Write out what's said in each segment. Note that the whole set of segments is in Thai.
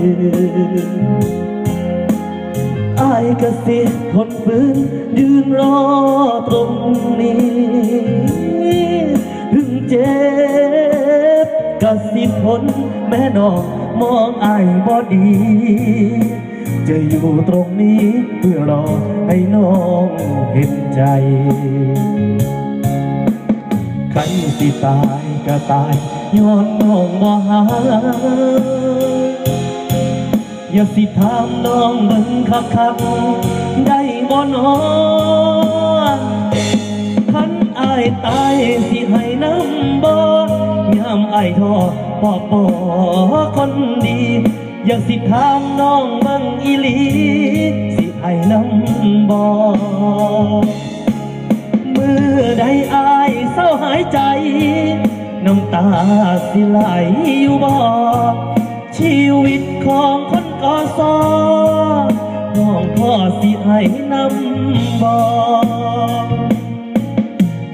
อื่นอายกะสิทนฝืนยืนรอตรงนี้ ถึงเจ็บกะสิทนแม่นองมองอายบ่ดี จะอยู่ตรงนี้เพื่อรอให้น้องเห็นใจใครสิตายก็ตายย้อนน้องบ่หา อย่าสิถามน้องเบิ่งคักคักได้บ่นอคันอายตายสิให้น้ำบ่ยามอายท้อปอบบ่คนดี อย่าสิถามน้องเบิ่งอีหลี สิให้น้ำบ่เมื่อใดอายเศร้าหายใจ น้ำตาสิไหลอยู่บ่ ซอน้องพ่อสิให้นำบอ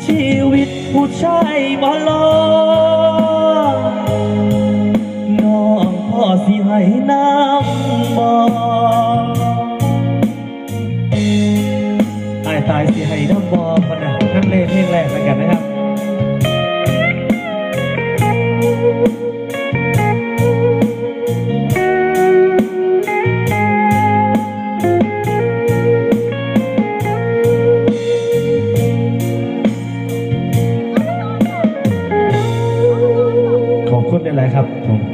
ชีวิตผู้ชายบอลอน้องพ่อสิให้นำบอกไอ้ตายสิให้นำบอกคนนะนั่นเล่นเพลงแรกแล้วกันนะครับ ไรครับผม